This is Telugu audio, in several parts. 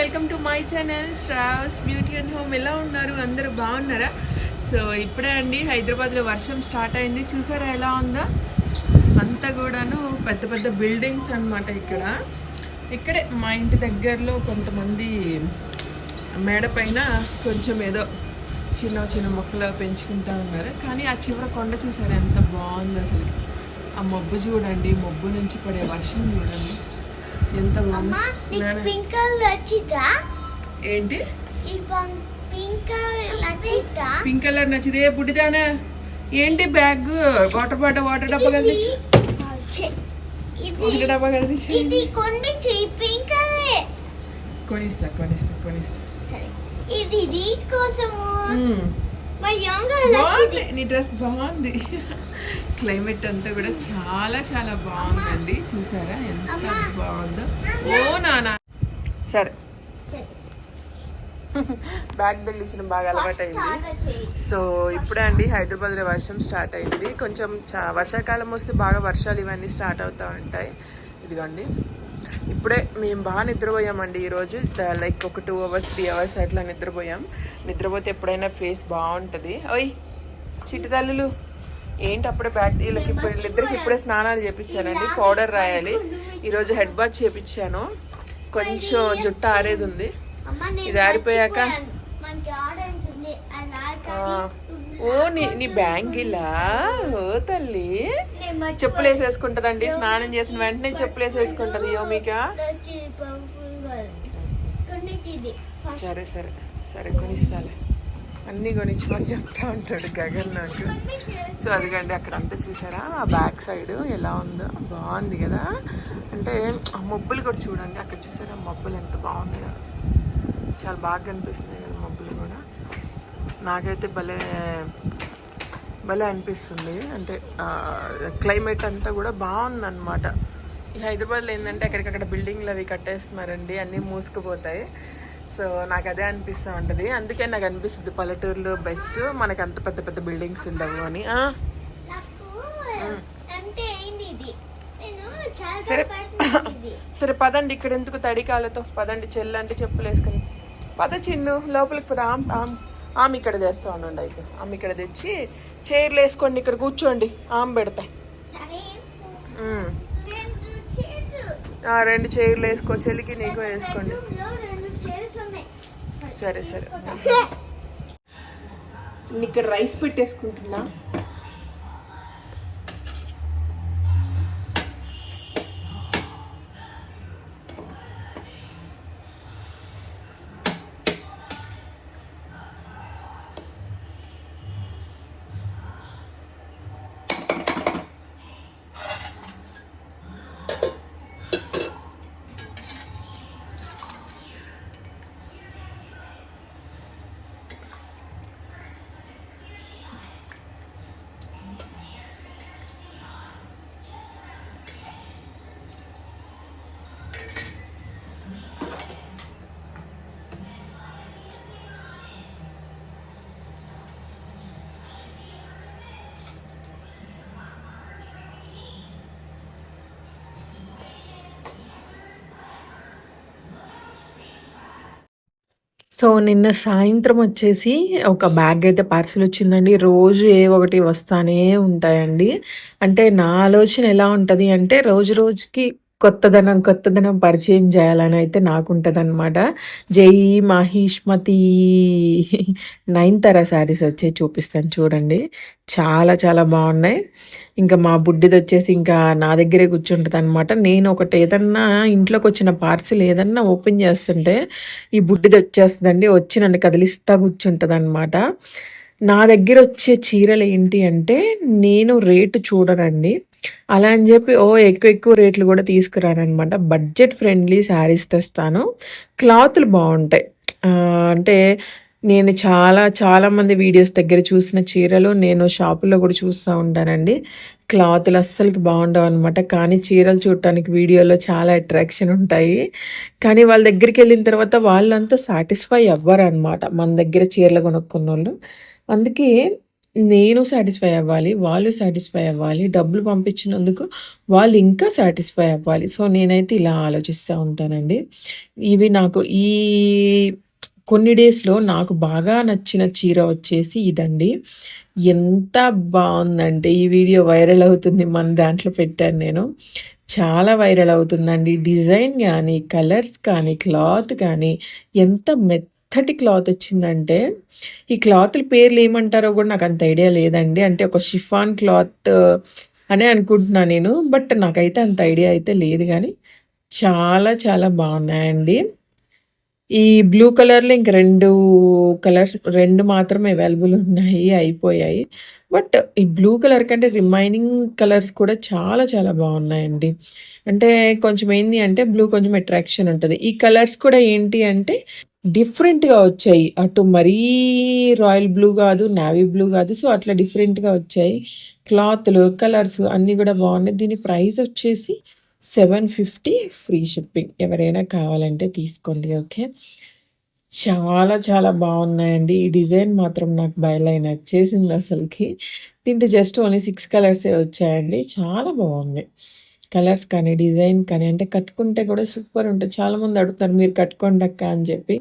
Welcome to my channel Shravas beauty and home. ఎలా ఉన్నారు? అందరూ బాగున్నారా? సో ఇప్పుడే అండి హైదరాబాద్లో వర్షం స్టార్ట్ అయింది. చూసారా ఎలా ఉందా? అంతా కూడాను పెద్ద పెద్ద బిల్డింగ్స్ అన్నమాట ఇక్కడ. ఇక్కడే మా ఇంటి దగ్గరలో కొంతమంది మేడ పైన కొంచెం ఏదో చిన్న చిన్న మొక్కలు పెంచుకుంటా ఉన్నారు. కానీ ఆ చివర కొండ చూసారా ఎంత బాగుంది అసలు. ఆ మబ్బు చూడండి మబ్బు నుంచి పడే వర్షం చూడండి. ఎంత పింక్ కలర్ వచ్చిందా ఏంటి? Pink colour నచ్చిదే. బుడ్డిదానా ఏంటి బ్యాగ్? వాటర్ బాటిల్ వాటర్ డబ్బా కలిసి డబ్బా కలిసి పింక్ కలర్. కొనిస్తా కొనిస్తా కొనిస్తా. ఇది రీ బాగుంది. నీ డ్రెస్ బాగుంది. క్లైమేట్ అంతా కూడా చాలా చాలా బాగుందండి. చూసారా? ఎంత. బాగుందో. ఓ నానా. సరే. బ్యాగ్ తగిలించడం బాగా అలవాటైంది. సో ఇప్పుడే అండి హైదరాబాద్లో వర్షం స్టార్ట్ అయింది. కొంచెం చా వర్షాకాలం వస్తే బాగా వర్షాలు ఇవన్నీ స్టార్ట్ అవుతూ ఉంటాయి. ఇదిగోండి. ఇప్పుడే మేము బాగా నిద్రపోయామండి ఈరోజు. లైక్ ఒక టూ అవర్స్ త్రీ అవర్స్ అట్లా నిద్రపోయాం. నిద్రపోతే ఎప్పుడైనా ఫేస్ బాగుంటుంది. ఓయ్ చిట్టి తల్లులు ఏంటి అప్పుడే బ్యాగ్ వీళ్ళకి ఇప్పుడు వీళ్ళిద్దరికి ఇప్పుడే స్నానాలు చేపించానండి. పౌడర్ రాయాలి. ఈరోజు హెడ్ బాత్ చేపించాను. కొంచెం జుట్టు ఆరేది ఉంది ఇది ఆరిపోయాక? ఓ నీ నీ బ్యాంగిలా? ఓ తల్లి. చెప్పులు వేసేసుకుంటదండి స్నానం చేసిన వెంటనే చెప్పులు వేసేసుకుంటది యోమిక. సరే సరే సరే కొనిస్తాలే. అన్నీ కొనిచ్చమని చెప్తా ఉంటాడు గగన్ నాకు. సో అదిగండి అక్కడ అంతా చూసారా ఆ బ్యాక్ సైడ్ ఎలా ఉందో. బాగుంది కదా? అంటే ఆ మబ్బులు కూడా చూడండి. అక్కడ చూసారా? మబ్బులు ఎంత బాగున్నాయో. చాలా బాగా కనిపిస్తున్నాయి కదా మబ్బులు కూడా. నాకైతే భలే భలే అనిపిస్తుంది. అంటే క్లైమేట్ అంతా కూడా బాగుంది అనమాట ఈ హైదరాబాద్లో ఏంటంటే అక్కడికక్కడ బిల్డింగ్లు అవి కట్టేస్తున్నారండి అన్నీ మూసుకుపోతాయి. సో నాకు అదే అనిపిస్తూ ఉంటుంది అందుకే నాకు అనిపిస్తుంది పల్లెటూరులో బెస్ట్. మనకి అంత పెద్ద పెద్ద బిల్డింగ్స్ ఉండవు అని. సరే. సరే పదండి ఇక్కడ ఎందుకు తడి కాళ్ళతో? పదండి చెల్లి అంటే చెప్పులు వేసుకుని. పద చిన్ను లోపలికి పద ఆమ్ ఆమ్ ఆమె ఇక్కడ తెస్తా ఉండండి అయితే. ఆమె ఇక్కడ తెచ్చి చైర్లు వేసుకోండి ఇక్కడ కూర్చోండి ఆమె పెడతా. రెండు చైర్లు. ఆ, రెండు చైర్లు వేసుకో చెల్లికి నీకు వేసుకోండి. సరే సరే. ఇక్కడ రైస్ పెట్టేసుకుంటున్నా. సో నిన్న సాయంత్రం వచ్చేసి ఒక బ్యాగ్ అయితే పార్సిల్ వచ్చిందండి. రోజు ఏ ఒకటి వస్తానే ఉంటాయండి. అంటే నా ఆలోచన ఎలా ఉంటుంది అంటే రోజు రోజుకి కొత్తదనం కొత్తదనం పరిచయం చేయాలని అయితే నాకు అనమాట జై మహిష్మతి. నయనతార శారీస్ వచ్చి చూపిస్తాను చూడండి. చాలా చాలా బాగున్నాయి. ఇంకా మా బుడ్డిది వచ్చేసి ఇంకా నా దగ్గరే కూర్చుంటుంది అనమాట నేను ఒకటి ఏదన్నా ఇంట్లోకి వచ్చిన పార్సిల్ ఏదన్నా ఓపెన్ చేస్తుంటే ఈ బుడ్డిది వచ్చేస్తుందండి. వచ్చి నన్ను కదిలిస్తా కూర్చుంటుంది అనమాట నా దగ్గర వచ్చే చీరలు ఏంటి అంటే నేను రేటు చూడనండి. అలా అని చెప్పి ఓ ఎక్కువ ఎక్కువ రేట్లు కూడా తీసుకురానమాట బడ్జెట్ ఫ్రెండ్లీ శారీస్ తెస్తాను. క్లాత్లు బాగుంటాయి. అంటే నేను చాలా చాలామంది వీడియోస్ దగ్గర చూసిన చీరలు నేను షాపులో కూడా చూస్తూ ఉంటానండి. క్లాతులు అస్సలకి బాగుండవు అనమాట. కానీ చీరలు చూడటానికి వీడియోలో చాలా అట్రాక్షన్ ఉంటాయి. కానీ వాళ్ళ దగ్గరికి వెళ్ళిన తర్వాత వాళ్ళంతా సాటిస్ఫై అవ్వరు అనమాట మన దగ్గర చీరలు కొనుక్కున్న వాళ్ళు అందుకే నేను సాటిస్ఫై అవ్వాలి. వాళ్ళు సాటిస్ఫై అవ్వాలి. డబ్బులు పంపించినందుకు వాళ్ళు ఇంకా సాటిస్ఫై అవ్వాలి. సో, నేనైతే ఇలా ఆలోచిస్తూ ఉంటానండి. ఇవి నాకు ఈ కొన్ని డేస్‌లో నాకు బాగా నచ్చిన చీర వచ్చేసి ఇదండి. ఎంత బాగుందంటే ఈ వీడియో వైరల్ అవుతుంది. మన దాంట్లో పెట్టాను నేను. చాలా వైరల్ అవుతుందండి. డిజైన్ కానీ కలర్స్ కానీ, క్లాత్ కానీ ఎంత మెత్తటి క్లాత్ వచ్చిందంటే, ఈ క్లాతుల పేర్లు ఏమంటారో కూడా నాకు అంత ఐడియా లేదండి. అంటే ఒక షిఫాన్ క్లాత్ అనే అనుకుంటున్నాను నేను. బట్ నాకైతే అంత ఐడియా అయితే లేదు కానీ చాలా చాలా బాగున్నాయండి ఈ బ్లూ కలర్‌లో ఇంక రెండు కలర్స్ రెండు మాత్రమే అవైలబుల్ ఉన్నాయి. అయిపోయాయి. బట్ ఈ బ్లూ కలర్ కంటే రిమైనింగ్ కలర్స్ కూడా చాలా చాలా బాగున్నాయండి అంటే కొంచెం ఏంది అంటే బ్లూ కొంచెం అట్రాక్షన్ ఉంటుంది ఈ కలర్స్ కూడా ఏంటి అంటే డిఫరెంట్‌గా వచ్చాయి. అటు మరీ రాయల్ బ్లూ కాదు నావీ బ్లూ కాదు సో, అట్లా డిఫరెంట్‌గా వచ్చాయి. క్లాత్లు కలర్స్ అన్నీ కూడా బాగున్నాయి దీని ప్రైస్ వచ్చేసి 750 ఫ్రీ షిప్పింగ్. ఎవరైనా కావాలంటే తీసుకోండి. ఓకే. చాలా చాలా బాగున్నాయండి ఈ డిజైన్ మాత్రం నాకు బయలైన వచ్చేసింది అసలుకి దీంట్లో జస్ట్ ఓన్లీ సిక్స్ కలర్సే వచ్చాయండి. చాలా బాగుంది కలర్స్ కానీ, డిజైన్ కానీ అంటే కట్టుకుంటే కూడా సూపర్ ఉంటుంది చాలామంది అడుగుతారు మీరు కట్టుకోండి అక్క అని చెప్పి.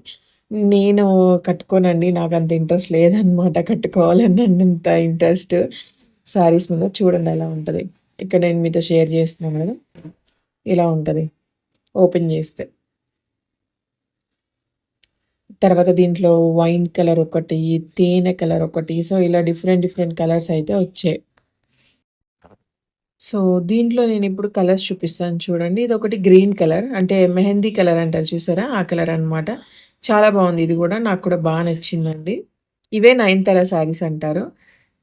నేను కట్టుకోనండి. నాకు అంత ఇంట్రెస్ట్ లేదనమాట కట్టుకోవాలన్నంత ఇంట్రెస్ట్ శారీస్ మీద. చూడండి ఎలా ఉంటుంది ఇక్కడ నేను మీతో షేర్ చేస్తున్నాను కదా ఇలా ఉంటుంది ఓపెన్ చేస్తే. తర్వాత దీంట్లో వైన్ కలర్ ఒకటి, తేనె కలర్ ఒకటి. సో, ఇలా డిఫరెంట్ డిఫరెంట్ కలర్స్ అయితే వచ్చాయి. సో, దీంట్లో నేను ఇప్పుడు కలర్స్ చూపిస్తాను చూడండి. ఇది ఒకటి గ్రీన్ కలర్ అంటే మెహందీ కలర్ అంటారు చూసారా? ఆ కలర్ అనమాట. చాలా బాగుంది ఇది కూడా నాకు కూడా బాగా నచ్చిందండి. ఇవే నయనతార శారీస్ అంటారు.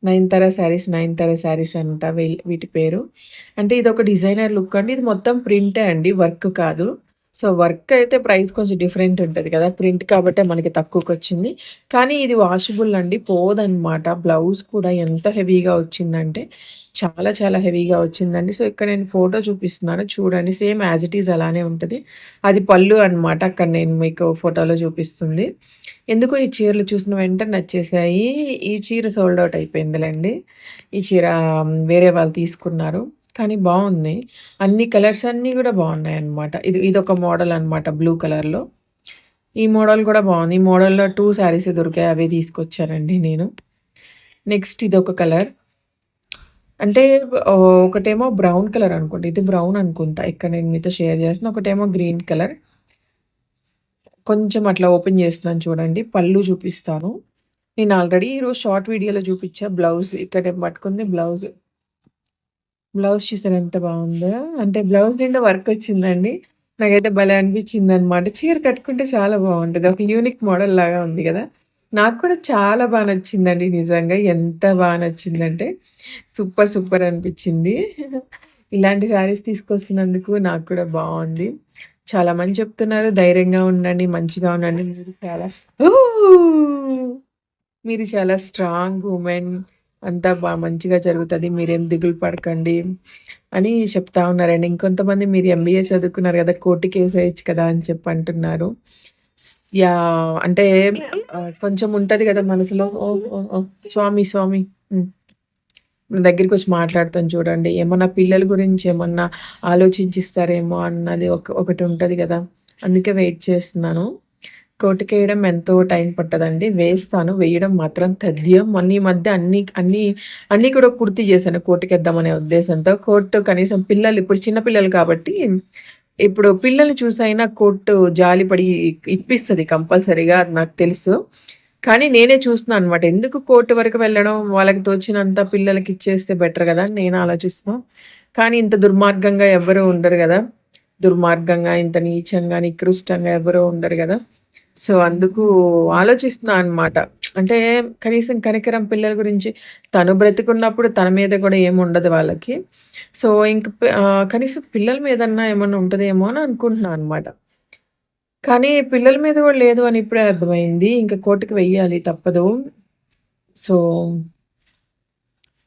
నయనతార శారీస్, నయనతార శారీస్ అంట వీటి పేరు. అంటే ఇదొక డిజైనర్ లుక్ అండి. ఇది మొత్తం ప్రింటే అండి. వర్క్ కాదు. సో, వర్క్ అయితే ప్రైస్ కొంచెం డిఫరెంట్ ఉంటుంది కదా! ప్రింట్ కాబట్టే మనకి తక్కువకొచ్చింది. కానీ ఇది వాషబుల్ అండి. పోదనమాట. బ్లౌజ్ కూడా ఎంత హెవీగా వచ్చిందంటే చాలా చాలా హెవీగా వచ్చిందండి. సో, ఇక్కడ నేను ఫోటో చూపిస్తున్నాను చూడండి. సేమ్ యాజ్ ఇట్ ఈజ్ అలానే ఉంటుంది అది పళ్ళు అనమాట. అక్కడ నేను మీకు ఫోటోలో చూపిస్తుంది. ఎందుకో ఈ చీరలు చూసిన వెంటనే నచ్చేసాయి. ఈ చీర సోల్డ్ అవుట్ అయిపోయిందిలేండి ఈ చీర వేరే వాళ్ళు తీసుకున్నారు. కానీ బాగుంది అన్ని కలర్స్ అన్నీ కూడా బాగున్నాయి అనమాట ఇది ఇది ఒక మోడల్ అనమాట బ్లూ కలర్‌లో. ఈ మోడల్ కూడా బాగుంది ఈ మోడల్‌లో టూ శారీస్ దొరికాయి. అవే తీసుకొచ్చానండి నేను. నెక్స్ట్ ఇది ఒక కలర్. అంటే ఒకటేమో బ్రౌన్ కలర్ అనుకుంటా. ఇది బ్రౌన్ అనుకుంటా. ఇక్కడ నేను మీతో షేర్ చేస్తున్నా. ఒకటేమో గ్రీన్ కలర్. కొంచెం అట్లా ఓపెన్ చేస్తున్నాను చూడండి. పళ్ళు చూపిస్తాను. నేను ఆల్రెడీ ఈరోజు షార్ట్ వీడియోలో చూపించా బ్లౌజ్. ఇక్కడ పట్టుకుంది బ్లౌజ్. బ్లౌజ్ చూసాను ఎంత బాగుందో అంటే బ్లౌజ్ నిండా వర్క్ వచ్చిందండి. నాకైతే భలే అనిపించిందనమాట. చీర కట్టుకుంటే చాలా బాగుంటుంది ఒక యూనిక్ మోడల్ లాగా ఉంది కదా నాకు కూడా చాలా బాగా నచ్చిందండి నిజంగా. ఎంత బాగా నచ్చిందంటే సూపర్ సూపర్ అనిపించింది. ఇలాంటి శారీస్ తీసుకొస్తున్నందుకు నాకు కూడా బాగుంది చాలా మంది చెప్తున్నారు ధైర్యంగా ఉండండి, మంచిగా ఉండండి. మీరు చాలా మీరు చాలా స్ట్రాంగ్ ఉమెన్ అంతా బా మంచిగా జరుగుతుంది మీరేం దిగులు పడకండి అని చెప్తా ఉన్నారండి. ఇంకొంతమంది మీరు ఎంబీఏ చదువుకున్నారు కదా కోర్టు కేసు వేయచ్చు కదా! అని చెప్పి అంటున్నారు. యా అంటే కొంచెం ఉంటుంది కదా మనసులో ఓ స్వామి స్వామి. మన దగ్గరికి వచ్చి మాట్లాడుతాను చూడండి. ఏమన్నా పిల్లల గురించి ఏమన్నా ఆలోచించిస్తారేమో అన్నది ఒక ఒకటి ఉంటుంది కదా అందుకే వెయిట్ చేస్తున్నాను. కోర్టుకేయడం ఎంతో టైం పట్టదండి. వేస్తాను. వేయడం మాత్రం తథ్యం. మొన్న ఈ మధ్య అన్ని అన్నీ అన్నీ కూడా పూర్తి చేశాను కోర్టుకేద్దామనే ఉద్దేశంతో. కోర్టు కనీసం పిల్లలు ఇప్పుడు చిన్న పిల్లలు కాబట్టి ఇప్పుడు పిల్లల్ని చూసైనా కోర్టు జాలిపడి ఇప్పిస్తుంది కంపల్సరీగా అది నాకు తెలుసు. కానీ నేనే చూస్తున్నాను అనమాట. ఎందుకు కోర్టు వరకు వెళ్ళడం? వాళ్ళకి తోచినంత పిల్లలకి ఇచ్చేస్తే బెటర్ కదా అని నేను ఆలోచిస్తున్నా. కానీ ఇంత దుర్మార్గంగా ఎవ్వరూ ఉండరు కదా దుర్మార్గంగా, ఇంత నీచంగా, నికృష్టంగా ఎవరో ఉండరు కదా సో, అందుకు ఆలోచిస్తున్నా అనమాట. అంటే కనీసం కనికరం పిల్లల గురించి తను బ్రతికున్నప్పుడు తన మీద కూడా ఏముండదు వాళ్ళకి. సో, ఇంక కనీసం పిల్లల మీదన్నా ఏమన్నా ఉంటుందేమో అని అనుకుంటున్నాను అనమాట. కానీ పిల్లల మీద కూడా లేదు అని ఇప్పుడే అర్థమైంది. ఇంకా కోర్టుకి వెయ్యాలి తప్పదు. సో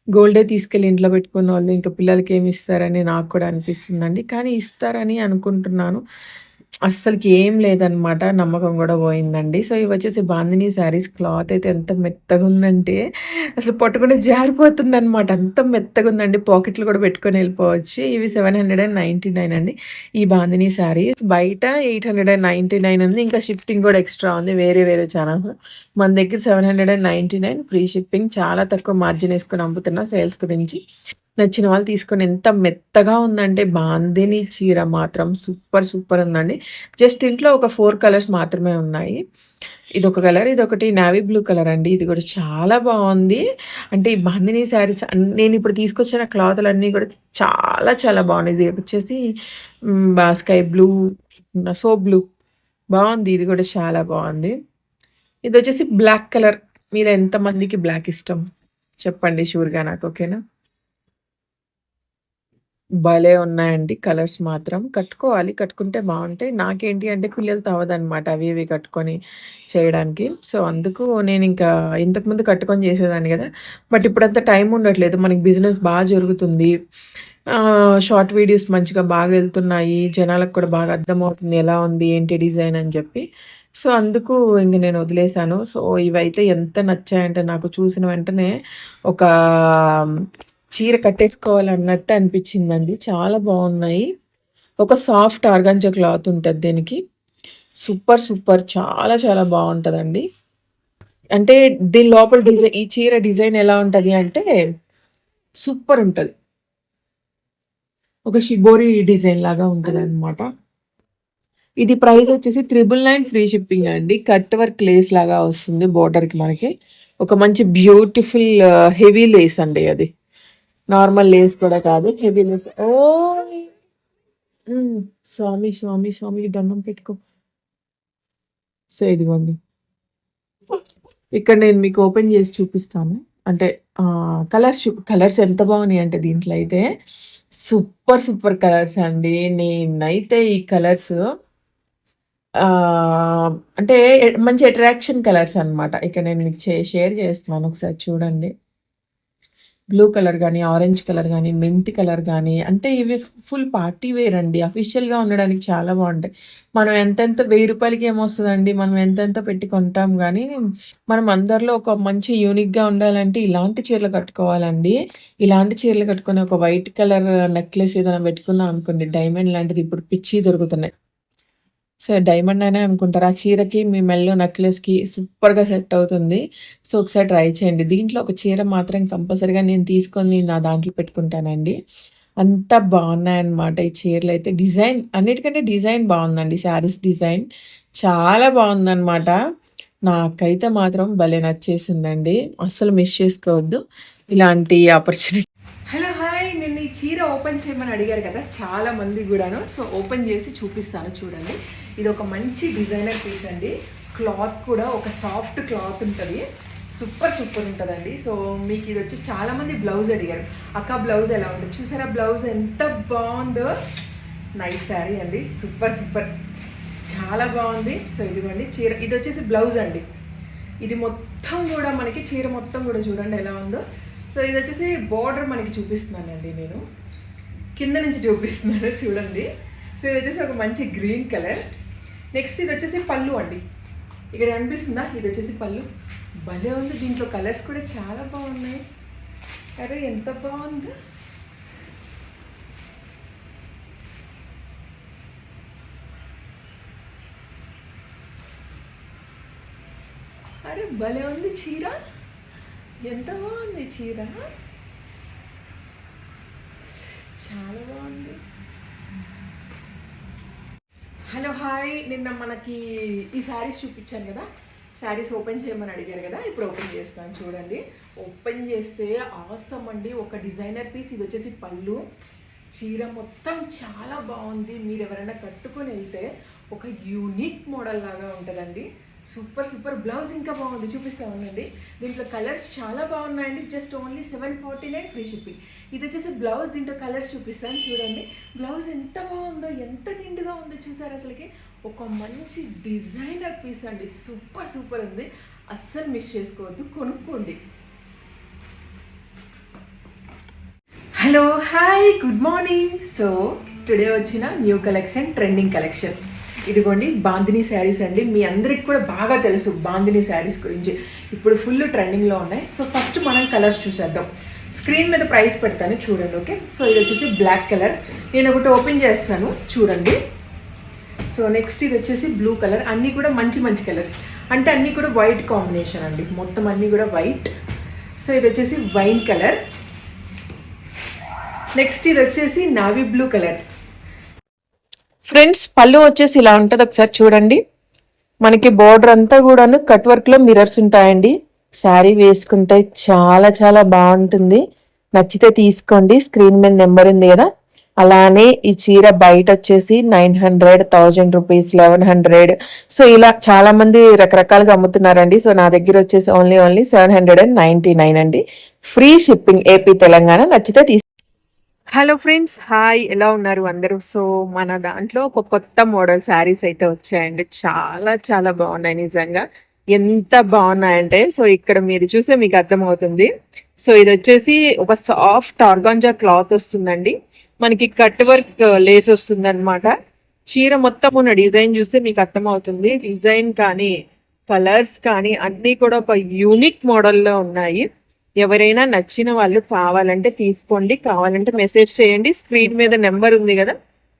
గోల్డే తీసుకెళ్ళి ఇంట్లో పెట్టుకున్న వాళ్ళు ఇంకా పిల్లలకి ఏమి ఇస్తారని నాకు కూడా అనిపిస్తుందండి. కానీ ఇస్తారని అనుకుంటున్నాను. అస్సలకి ఏం లేదనమాట. నమ్మకం కూడా పోయిందండి. సో, ఇవి వచ్చేసి బాందిని శారీస్ క్లాత్ అయితే ఎంత మెత్తగా ఉందంటే అసలు పట్టుకుంటే జారిపోతుందనమాట. అంత మెత్తగుందండి. పాకెట్లు కూడా పెట్టుకొని వెళ్ళిపోవచ్చు ఇవి 799 అండి. ఈ బాందిని శారీస్ బయట 899 ఉంది. ఇంకా షిప్పింగ్ కూడా ఎక్స్‌ట్రా ఉంది. వేరే వేరే ఛానల్స్. మన దగ్గర 799 ఫ్రీ షిప్పింగ్. చాలా తక్కువ మార్జిన్ వేసుకుని అమ్ముతున్నా సేల్స్ గురించి. నచ్చిన వాళ్ళు తీసుకొని ఎంత మెత్తగా ఉందంటే బాందిని చీర మాత్రం సూపర్ సూపర్ ఉందండి. జస్ట్ ఇంట్లో ఒక ఫోర్ కలర్స్ మాత్రమే ఉన్నాయి. ఇది ఒక కలర్, ఇది ఒకటి నావీ బ్లూ కలర్ అండి. ఇది కూడా చాలా బాగుంది అంటే ఈ బాందిని శారీస్ నేను ఇప్పుడు తీసుకొచ్చిన క్లాత్లన్నీ కూడా చాలా చాలా బాగున్నాయి ఇది వచ్చేసి స్కై బ్లూ, సోప్ బ్లూ బాగుంది ఇది కూడా చాలా బాగుంది ఇది వచ్చేసి బ్లాక్ కలర్. మీరు ఎంతమందికి బ్లాక్ ఇష్టం? చెప్పండి షూర్‌గా నాకు. ఓకేనా? భలే ఉన్నాయండి కలర్స్ మాత్రం. కట్టుకోవాలి. కట్టుకుంటే బావుంటాయి. నాకేంటి అంటే పిల్లలు తవ్వదనమాట అవి ఇవి కట్టుకొని చేయడానికి. సో, అందుకు నేనింకా ఇంతకుముందు కట్టుకొని చేసేదాన్ని గదా! బట్ ఇప్పుడంత టైం ఉండట్లేదు. మనకి బిజినెస్ బా జరుగుతుంది. ఆహ్, షార్ట్ వీడియోస్ మంచిగా బాగా ఎళ్తున్నాయి. జనాలకు కూడా బాగా అర్థమవుతుంది. ఎలా ఉంది? ఏంటి డిజైన్ అని జెప్పి. సో, అందుకు ఇంక నేను వదిలేసాను. సో, ఇవైతే ఎంత నచ్చాయంటే నాకు చూసిన వెంటనే ఒక చీర కట్టేసుకోవాలన్నట్టు అనిపించిందండి చాలా బాగున్నాయి ఒక సాఫ్ట్ ఆర్గాంజా క్లాత్ ఉంటుంది దీనికి. సూపర్ సూపర్ చాలా చాలా బాగుంటుందండి అంటే దీని లోపల డిజైన్ ఈ చీర డిజైన్ ఎలా ఉంటుంది అంటే సూపర్ ఉంటుంది ఒక షిబోరి డిజైన్ లాగా ఉంటుంది అనమాట ఇది ప్రైస్ వచ్చేసి 999 ఫ్రీ షిప్పింగ్ అండి. కట్ వర్క్ లేస్ లాగా వస్తుంది బోర్డర్‌కి మనకి. ఒక మంచి బ్యూటిఫుల్ హెవీ లేస్ అండి అది. నార్మల్ లేస్ కూడా కాదు. Heavy Lay's. ఓ స్వామి స్వామి, స్వామి, దండం పెట్టుకో. సో, ఇదిగోండి. ఇక్కడ నేను మీకు ఓపెన్ చేసి చూపిస్తాను. అంటే కలర్స్ కలర్స్ ఎంత బాగున్నాయి అంటే దీంట్లో అయితే సూపర్ సూపర్ కలర్స్ అండి. నేనైతే ఈ కలర్స్ అంటే మంచి అట్రాక్షన్ కలర్స్ అన్నమాట. ఇక్కడ నేను మీకు షేర్ చేస్తున్నాను. ఒకసారి చూడండి. బ్లూ కలర్ కానీ ఆరెంజ్ కలర్ కానీ మెంతి కలర్ కానీ అంటే ఇవి ఫుల్ పార్టీ వేర్ అండి. అఫీషియల్‌గా ఉండడానికి చాలా బాగుంటాయి మనం ఎంతెంత వెయ్యి రూపాయలకి ఏమొస్తుందండి మనం ఎంతెంత పెట్టి కొంటాం కానీ మనం అందరిలో ఒక మంచి యూనిక్‌గా ఉండాలంటే ఇలాంటి చీరలు కట్టుకోవాలండి. ఇలాంటి చీరలు కట్టుకొని ఒక వైట్ కలర్ నెక్లెస్ ఏదైనా పెట్టుకున్నాం అనుకోండి డైమండ్ లాంటిది ఇప్పుడు పిచ్చి దొరుకుతున్నాయి. సో, డైమండ్ అనే అనుకుంటారు. ఆ చీరకి మీ మెల్లో నెక్లెస్‌కి సూపర్‌గా సెట్ అవుతుంది. సో, ఒకసారి ట్రై చేయండి. దీంట్లో ఒక చీర మాత్రం కంపల్సరీగా నేను తీసుకొని నా దాంట్లో పెట్టుకుంటానండి. అంత బాగున్నాయన్నమాట ఈ చీరలు అయితే డిజైన్ అన్నిటికంటే డిజైన్ బాగుందండి శారీస్ డిజైన్ చాలా బాగుందన్నమాట నాకైతే మాత్రం భలే నచ్చేసిందండి. అస్సలు మిస్ చేసుకోవద్దు. ఇలాంటి ఆపర్చునిటీ హలో! చీర ఓపెన్ చేయమని అడిగారు కదా! చాలా మంది కూడాను సో, ఓపెన్ చేసి చూపిస్తాను చూడండి. ఇది ఒక మంచి డిజైనర్ పీస్ అండి. క్లాత్ కూడా ఒక సాఫ్ట్ క్లాత్ ఉంటుంది సూపర్ సూపర్ ఉంటుందండి సో, మీకు ఇది వచ్చి చాలా మంది బ్లౌజ్ అడిగారు. అక్క బ్లౌజ్ ఎలా ఉంటుంది చూసారా బ్లౌజ్ ఎంత బాగుందో నైస్ శారీ అండి. Super super. చాలా బాగుంది సో, ఇదిగోండి చీర ఇది వచ్చేసి బ్లౌజ్ అండి. ఇది మొత్తం కూడా మనకి చీర మొత్తం కూడా చూడండి ఎలా ఉందో. సో, ఇది వచ్చేసి బార్డర్ మనకి చూపిస్తున్నానండి నేను. కింద నుంచి చూపిస్తున్నాను చూడండి. సో, ఇది వచ్చేసి ఒక మంచి గ్రీన్ కలర్. నెక్స్ట్ ఇది వచ్చేసి పళ్ళు అండి. ఇక్కడ అనిపిస్తుందా ఇది వచ్చేసి పళ్ళు. భలే ఉంది. దీంట్లో కలర్స్ కూడా చాలా బాగున్నాయి అరే! ఎంత బావుందో. అరే! భలే ఉంది చీర. ఎంత బాగుంది చీర. చాలా బాగుంది హలో! హాయ్! నిన్న మనకి ఈ శారీస్ చూపించాను కదా శారీస్ ఓపెన్ చేయమని అడిగారు కదా ఇప్పుడు ఓపెన్ చేస్తాను చూడండి. ఓపెన్ చేస్తే అవసరం అండి. ఒక డిజైనర్ పీస్ ఇది వచ్చేసి పళ్ళు. చీర మొత్తం చాలా బాగుంది మీరు ఎవరైనా కట్టుకొని వెళ్తే ఒక యూనిక్ మోడల్ లాగా ఉంటదండి. సూపర్ సూపర్ బ్లౌజ్ ఇంకా బాగుంది. చూపిస్తా ఉండండి. దీంట్లో కలర్స్ చాలా బాగున్నాయండి. Just only seven forty nine free shipping. ఇది వచ్చేసి బ్లౌజ్ దీంట్లో కలర్స్ చూపిస్తాను చూడండి. బ్లౌజ్ ఎంత బాగుందో ఎంత నిండుగా ఉందో చూసారు అసలుకి? ఒక మంచి డిజైనర్ పీస్ అండి. సూపర్ సూపర్ ఉంది. అస్సలు మిస్ చేసుకోవద్దు. కొనుక్కోండి. Hello hi good morning so today వచ్చిన న్యూ కలెక్షన్ ట్రెండింగ్ కలెక్షన్ ఇదిగోండి బాందిని శారీస్ అండి. మీ అందరికి కూడా బాగా తెలుసు బాందిని శారీస్ గురించి. ఇప్పుడు ఫుల్ ట్రెండింగ్లో ఉన్నాయి. సో ఫస్ట్ మనం కలర్స్ చూసేద్దాం. స్క్రీన్ మీద ప్రైస్ పెడతాను చూడండి ఓకే? సో ఇది వచ్చేసి బ్లాక్ కలర్. నేను ఒకటి ఓపెన్ చేస్తాను చూడండి. సో నెక్స్ట్ ఇది వచ్చేసి బ్లూ కలర్. అన్నీ కూడా మంచి మంచి కలర్స్. అంటే అన్నీ కూడా వైట్ కాంబినేషన్ అండి. మొత్తం అన్నీ కూడా వైట్. సో ఇది వచ్చేసి వైన్ కలర్. నెక్స్ట్ ఇది వచ్చేసి నావీ బ్లూ కలర్. ఫ్రెండ్స్ పళ్ళు వచ్చేసి ఇలా ఉంటుంది. ఒకసారి చూడండి. మనకి బోర్డర్ అంతా కూడాను కట్ వర్క్లో మిరర్స్ ఉంటాయండి. శారీ వేసుకుంటే చాలా చాలా బాగుంటుంది. నచ్చితే తీసుకోండి. స్క్రీన్ మీద నెంబర్ ఉంది కదా. అలానే ఈ చీర బయట వచ్చేసి nine hundred thousand rupees eleven hundred so ఇలా చాలా మంది రకరకాలుగా అమ్ముతున్నారండి. సో నా దగ్గర వచ్చేసి only only seven hundred and ninety nine అండి ఫ్రీ షిప్పింగ్ ఏపీ తెలంగాణ నచ్చితే తీసుకోండి. Hello friends hi. ఎలా ఉన్నారు అందరూ? సో మన దాంట్లో ఒక కొత్త మోడల్ శారీస్ అయితే వచ్చాయండి. చాలా చాలా బాగున్నాయి నిజంగా. ఎంత బాగున్నాయంటే సో ఇక్కడ మీరు చూస్తే మీకు అర్థమవుతుంది. సో ఇది వచ్చేసి ఒక సాఫ్ట్ ఆర్గాంజా క్లాత్ వస్తుందండి. మనకి కట్ వర్క్ లేస్ వస్తుంది అనమాట చీర మొత్తం ఉన్న డిజైన్ చూస్తే మీకు అర్థమవుతుంది. డిజైన్ కానీ కలర్స్ కానీ అన్నీ కూడా ఒక యూనిక్ మోడల్లో ఉన్నాయి. ఎవరైనా నచ్చిన వాళ్ళు కావాలంటే తీసుకోండి కావాలంటే మెసేజ్ చేయండి. స్క్రీన్ మీద నెంబర్ ఉంది కదా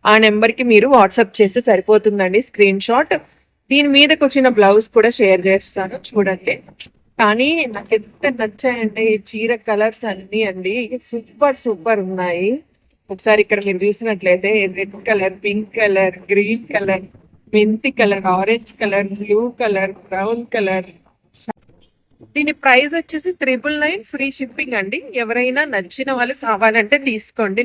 ఆ నెంబర్కి మీరు వాట్సాప్ చేస్తే సరిపోతుందండి స్క్రీన్ షాట్. దీని మీదకి వచ్చిన బ్లౌజ్ కూడా షేర్ చేస్తాను చూడండి. కానీ నాకు ఎంత నచ్చాయంటే ఈ చీర కలర్స్ అన్నీ అండి. సూపర్ సూపర్ ఉన్నాయి. ఒకసారి ఇక్కడ మీరు చూసినట్లయితే red colour pink colour green colour మెంతి colour orange colour blue colour brown colour. దీని ప్రైస్ వచ్చేసి త్రిబుల్ నైన్ ఫ్రీ షిప్పింగ్ అండి. ఎవరైనా నచ్చిన వాళ్ళు కావాలంటే తీసుకోండి.